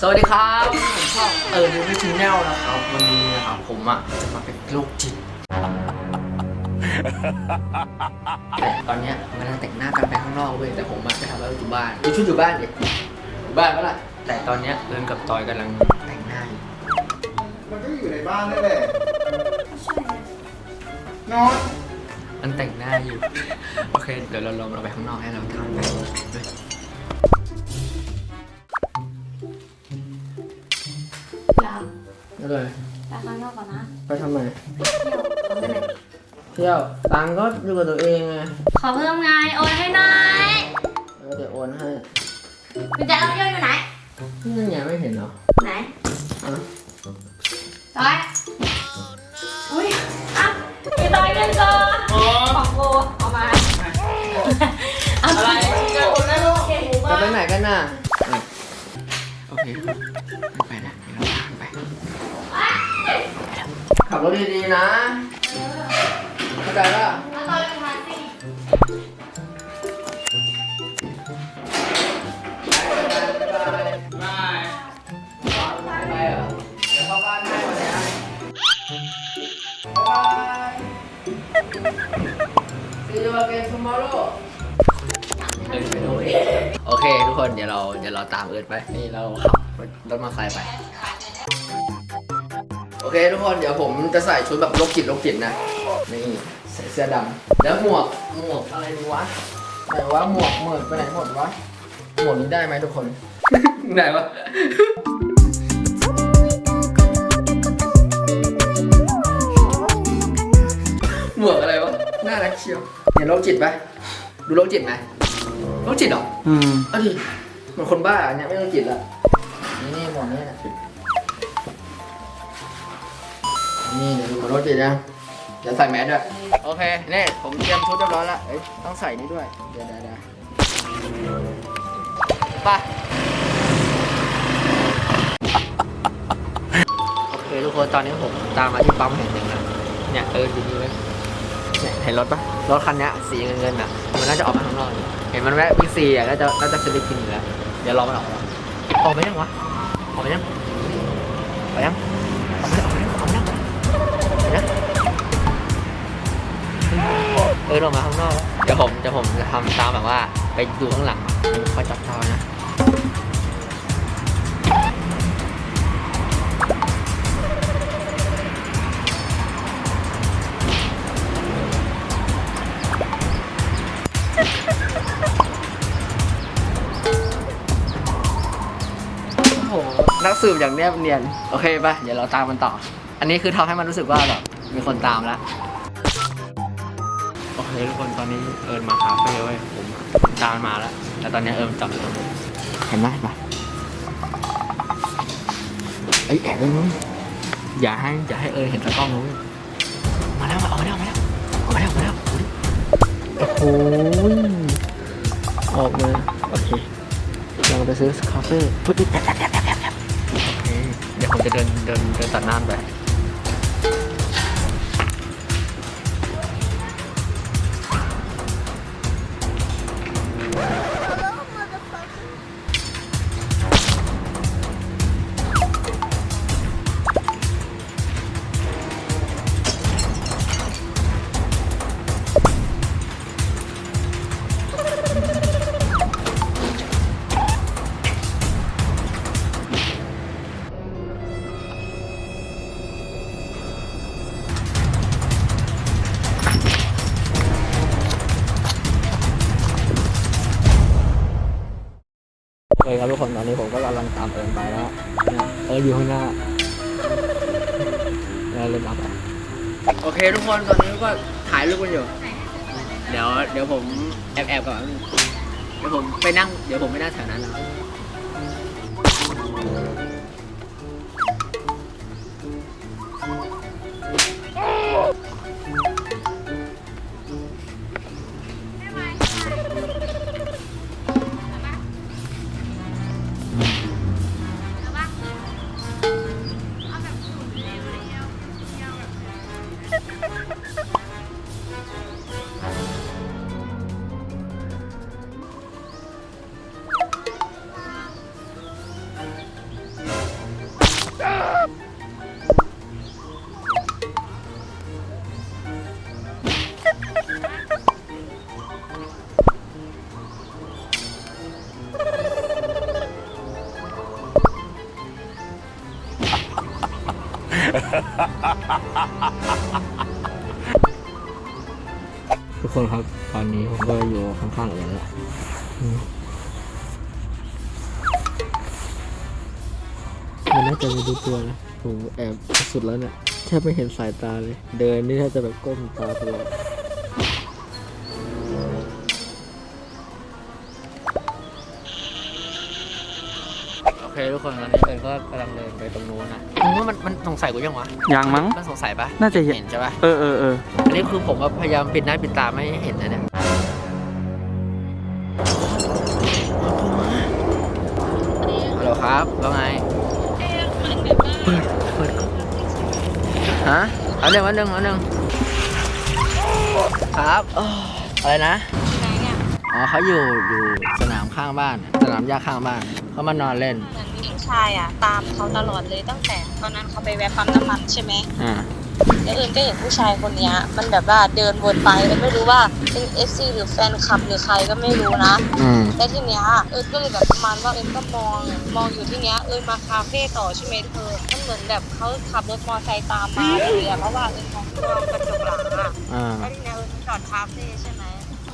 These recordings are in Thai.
สวัสดีครับ ผมชอบเออดูไม่ชินแนลนะครับวันนี้นะครับผมอะจะมาเป็นโรคจิตแต่ตอนเนี้ยกำลังแต่งหน้ากันไปข้างนอกเว้ยแต่ผมอะจะทำอะไรอยู่บ้านดูชุดอยู่บ้านดิอยู่บ้านปะล่ะแต่ตอนเนี้ยเอิญกับจอยกำลังแต่งหน้าอยู่มันก็อยู่ในบ้านนั่นแหละนอนมันแต่งหน้าอยู่ โอเค เดี๋ยวเราลองเราไปข้างนอกให้เราทำไป นั่นเลยไปข้างนอกก่อนนะไปทำไมเที่ยวเอาไปไหนเที่ยวตังค์ก็อยู่กับตัวเองไงขอเพิ่มไงโอนให้หน่อยแล้วเดี๋ยวโอนให้กุญแจรถยนต์อยู่ไหนนี่ไงไม่เห็นเหรอไหนอะตอยอุ้ยอะพี่ตอยเงินก่อนของโกเอามาเอาไปเจอคนแล้วลูกเก่งหมูจะบ้าไปไหนกันน่ะ ขับรถดีๆนะ เข้าใจป่ะแล้วตอยไปทานสิบายไปเหรอเดี๋ยวเข้าบ้านให้วันนี้ยบาย See you again tomorrow เอิร์ธไปด้วยโอเคทุกคนเดี๋ยวเราเดี๋ยวเราตามเอิร์ธไปนี่เราขับรถมาไซค์ไป อเคทุกคนเดี๋ยวผมจะใส่ชุดแบบโรคจิตโรคจิตนะ นี่ใส่เสื้อดำแล้วหมวกหมวกอะไรดีวะไหนวะหมวกหมวกไปไหนหมดวะหมวกนี้ได้ไหมทุกคน ไหนวะหมวกอะไรวะน่ารักเชียวเห็นโรคจิตปะดูโรคจิตไหมโรคจิตเหรออืมเอาดิเหมือนคนบ้าอันเนี่ยไม่โรคจิตละนี่นี่หมวกนี่นะ นี่เดี๋ยวดูหมรคจินะเดี๋ยวใส่แมสด้วยโอเคนี่ผมเตรียมชุดเรียบร้อยและเอ้ยต้องใส่นี่ด้วยเดี๋ยวเดี๋ยวเดี๋ยวไปโอเคทุกคนตอนนี้ผมตามมาที่ปั๊มแห่งหนึ่งแล้วเนี่ยเออดีๆเลยเนี่ยเห็นรถปะรถคันเนี้ยสีเงินเงินๆอะมันน่าจะออกมาข้างนอกอยู่เห็นมันแวะบิ๊กซีอะน่าจะน่าจะซื้อไปกินอยู่แล้วเดี๋ยวรอมันออกมาออกไปยังวะออกไปยังออกไปยัง อกไปยังเออออกมาข้างนอกแล้วเดี๋ยวผมจะผมจะทำตามแบบว่า ไปดูข้างหลังคอยจับทอยนะโอ้โหนักสืบอย่างเนียบเนียน โอเคป่ะเดี๋ยวเราตามมันต่อ อันนี้คือทำให้มันรู้สึกว่าแบบมีคนตามแล้ว โอเคทุกคนตอนนี้เอิญมาคาเฟ่เว้ยผมตามมันมาแล้ว แต่ตอนนี้เอิญจอดอยู่ตรงนี้เห็นไหมเห็นไหมไอ้ยแอบไปนู้นอย่าให้อย่าให้เอิญเห็นตะกล้องนู้นมาแล้วมาเอามาแล้วมาแล้วเอามาแล้วมาแล้วดูดิโอ้โหออกมาโอเคเราไปซื้อคาเฟ่พุทธิแอบแอบแอบแอบแอบโอเคเดี๋ยวผมจะเดินเดินเดินตัดหน้าไป เคครับทุกคนตอนนี้ผมก็กำลังตามเอิญไปแล้วเนี่ยเอิญอยู่ข้างหน้าแล้วเลยรับโอเคทุกคนตอนนี้ก็ถ่ายรูปกันอยู่ เดี๋ยวเดี๋ยวผมแอบแอบก่อนเดี๋ยวผมไปนั่งเดี๋ยวผมไปนั่งแถวนั้นแล้ว ทุกคนครับ ตอนนี้ผมก็อยู่ข้างๆเอิญแล้วมันน่าจะไม่ดูตัวนะผมแอบสุดแล้วเนี่ยแทบไม่เห็นสายตาเลย เดินนี่แทบจะแบบก้มตาตลอด เคทุกคนตอนนี้เอิญก็กำลังเดินไปตรงนู้นนะมึงว่ามันมันสงสัยกูยังวะยังมั้ง มันสงสัยปะน่าจะเห็น เห็นใช่ปะเออเออเอออันนี้คือผมก็พยายามปิดหน้าปิดตาไม่ให้เห็นนะเนี่ยฮัลโหลครับว่าไงเปิดเปิดฮะเอาหนึ่งเอาหนึ่งเอาหนึ่งครับอ้ออะไรนะที่ไหนเนี่ยอ๋อเขาอยู่อยู่สนาม ข้างบ้าน สนามหญ้าข้างบ้าน เขามานอนเล่น เหมือนผู้ชายอะ ตามเขาตลอดเลยตั้งแต่ ตอนนั้นเขาไปแวะปั๊มน้ำมันใช่ไหมอ่า แล้วเอิญก็เห็นผู้ชายคนเนี้ย มันแบบว่าเดินวนไปแล้วไม่รู้ว่าเป็นเอฟซีหรือแฟนคลับหรือใครก็ไม่รู้นะ อืม แล้วทีเนี้ยเอิญก็เลยแบบประมาณว่าเอิญก็มองมองอยู่ที่เนี้ยเอิญมาคาเฟ่ต่อใช่ไหมเธอมันเหมือนแบบเขาขับรถมอเตอร์ไซค์ตามมาเลยอะเพราะว่าเอิญมองที่ว่ากระจกหลังอะอ่า แล้วทีเนี้ยเอิญจอดคาเฟ่ใช่ไหม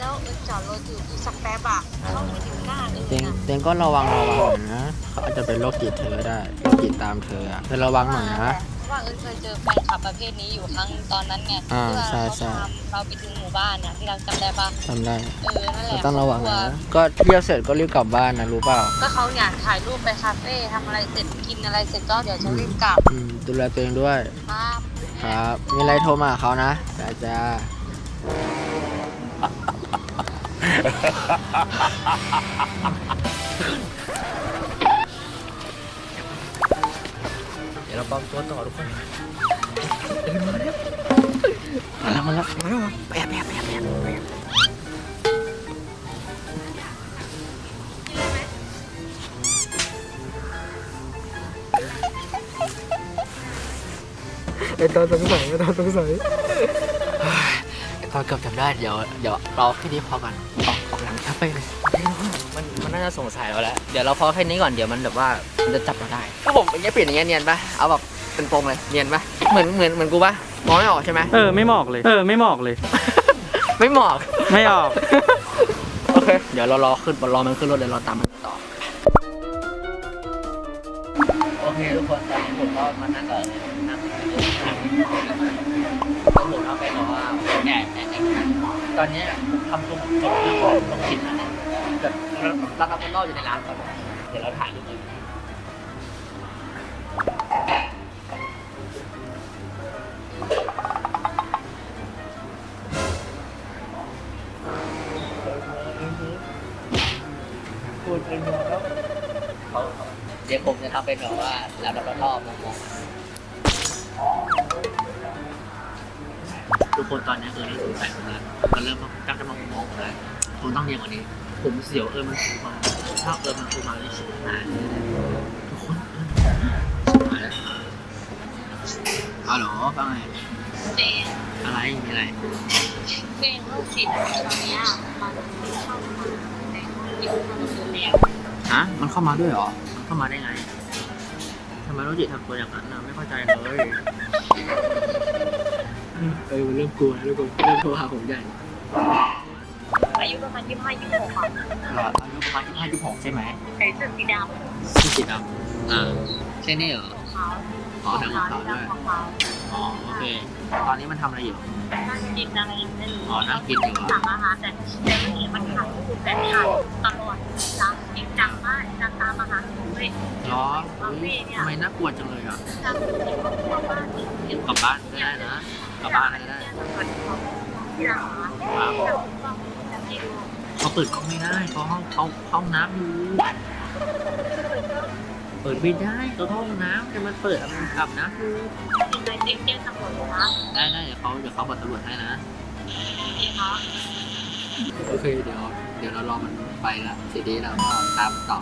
แล้วเอิญจอดรถอยู่อีกสักแป๊บอะเขามาถึงหน้าเอิญเต็งอะเต็งก็ระวังระวังหน่อยนะ เขาอาจจะเป็นโรคจิตเธอได้โรคจิตตามเธออะเธอระวังหน่อยนะ เพราะว่าเอิญเคยเจอแฟนคลับประเภทนี้อยู่ครั้งตอนนั้นไงอ่าที่ว่าใช่เขาใช่ ทำเราไปถึงหมู่บ้านอะที่เราจำได้ปะทำได้เออนั่นแหเราละต้องระวังกลันะ ก็เที่ยวเสร็จก็รีบกลับบ้านนะรู้เปล่าก็เขาอยากถ่ายรูปไปคาเฟ่ทำอะไรเสร็จกินอะไรเสร็จก็เดี๋ยวจะรีบกลับอืมดูแลตัวเองด้วย ครับครับมีอะไรโทรมาหาเขานะจ้าจ้า เดี๋ยวเราปลอมตัวต่อทุกคนมาแล้วมาแล้วมาแล้วมาแล้วแอบแอบแอบแอบแอบไอตอนสงสัยไอตอนสงสัย ไอตอนเกือบจำได้เดี๋ยวเดี๋ยวรอแค่นี้พอกัน ออกออกหลังคาเฟ่เลย มันมันน่าจะสงสัยเราแล้ว เดี๋ยวเราพอแค่นี้ก่อน เดี๋ยวมันแบบว่ามันจะจับเราได้ถ้าผมอย่างเงี้ยเปลี่ยนอย่างเงี้ยเนียนปะเอาแบบเป็นโปรงเลย เนียนปะเหมือนเหมือนเหมือนกูปะมองไม่ออกใช่ไหม เออ ไม่หมอกเลย เออ ไม่หมอกเลย ไม่เหมาะไม่ออก โอเค เดี๋ยวเรารอขึ้นรอมันขึ้นรถเลยเราตามมันต่อ โอเคทุกคนตอนนี้ผมก็มานั่งกับนั่งนั่งผมเอาไปบอกว่าแอบแอบแอบตอนนี้ผม ทำตรงจบเรื่องของตรงผิดนะแบบเราทำคนนอกอยู่ในร้านก่อนเดี๋ยวเราถ่ายรูปเลยพูดเป็นโมแล้วเขาเดี๋ยวผมจะทำเป็นแบบว่าแล้วเรารอบมองทุกคนตอนนี้เออเริ่มสงสัยผมแล้วมันเริ่มมา ผมต้องเรียนกว่านี้ ผมเสียวเออมันคูมาถ้าเออมันคูมานี่ชิบหายเลยทุกคนเออชิบหายแล้วฮัลโหลว่าไงเจนอะไรมีอะไรเจนลูกศิษย์ตอนเนี้ยมันเข้ามาในห้องเรียนเราอยู่แล้วฮะมันเข้ามาด้วยเหรอมันเข้ามาได้ไงทำไมต้องจิตทำตัวอย่างนั้นนะไม่เข้าใจเลยเออมันเริ่มกลัวแล้วกูเริ่มโทรหาผมใหญ่ อายุประมาณยี่สิบห้ายี่สิบหกอะหรออายุประมาณยี่ห้ายี่หกใช่ไหมใส่เสื้อสีดชื่อสีดำอ่าใช่นี่เหรอำขาวอ๋อทางของเขาด้วยขาวอ๋อโอเค ตอนนี้มันทำอะไรอยู่ นั่งกินอะไรอย่างนี้อ๋อนั่งกินอยู่เหรอ สั่งอาหารแต่แต่ไม่เห็นมันถ่ายรูปและถ่ายตลอดจังจริงจังมากจังตามอาหารเว้ยเหรอเฮ้ยทำไมน่ากลัวจังเลยอะจังที่เขาบอกว่าที่เดี๋ยวกลับบ้านก็ได้นะกลับบ้านก็ได้ ที่ร้าน ครับจะให้ดู เขาเปิดกล้องไม่ได้เขาห้องเขาห้องน้ำอยู่เปิดไม่ได้เขาห้องน้ำแต่มันเปิดอาบอาบน้ำอยู่เป็นในเจ๊งแจ้งตำรวจนะได้ได้เดี๋ยวเขาเดี๋ยวเขาบอกตำรวจให้นะพี่คะโอเคเดี๋ยว เดี๋ยวเรารอมันไปละทีนี้เราก็ตามต่อ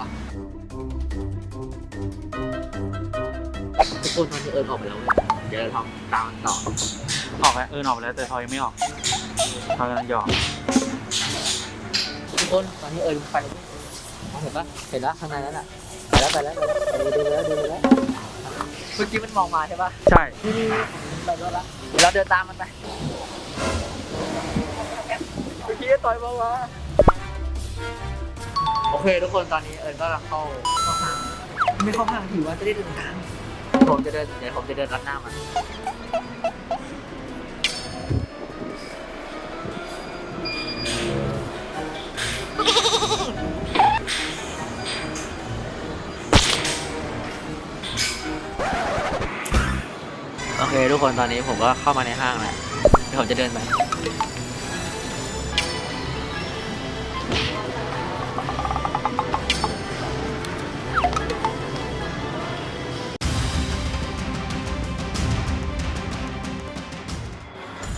กคนตอนนี้เอิญออกไปแล้วเว้ยเดี๋ยวเราทำตามต่อออกแล้วเออออกไปแล้วแต่ทอยยังไม่ออกทอยกำลังหยอก ทุกคนตอนนี้เอิญไปแล้วเห็นปะเห็นแล้วข้างในนั้นอะไปแล้วไปแล้วไปแล้วดูไปแล้วดูไปแล้วเมื่อกี้มันมองมาใช่ปะใช่นี่นี่นี่ไปรถละเดี๋ยวเราเดินตามมันไปเมื่อกี้ต่อยมาวะโอเค ทุกคนตอนนี้เอิญก็กำลังเข้าเข้าห้างไม่เข้าห้างถือว่าจะได้เดินทางผมจะเดินเดี๋ยวผมจะเดินรัดหน้ามัน โอเค ทุกคนตอนนี้ผมก็เข้ามาในห้างแล้วเดี๋ยวผมจะเดินไป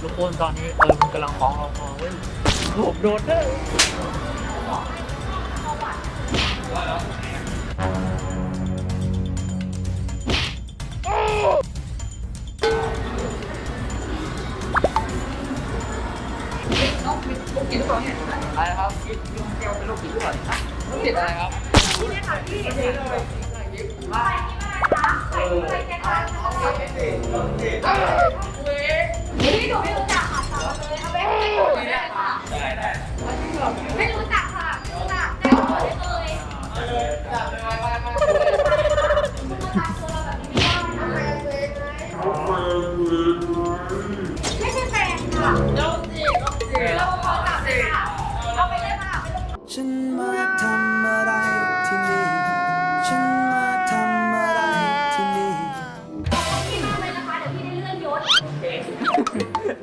ทุกคนตอนนี้เออมันกำลังฟ้องเราพอเว้ยผมโดนเด้อ อะไรครับนี่เนี่ยค่ะพี่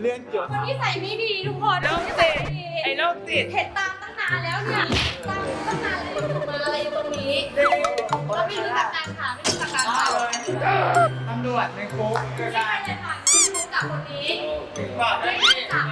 เลื่อนจดคนที่ใส่ไม่ดีทุกคนน้องติดไอ้น้องติดเห็นตามตั้งนานแล้วเนี่ยตามตั้งนานแล้วอยู่มาอะไรอยู่ตรงนี้เราไม่รู้จักกันค่ะไม่รู้จักกันค่ะตำรวจในคุกไม่ใช่เลยค่ะไม่รู้จักคนนี้ไม่รู้จัก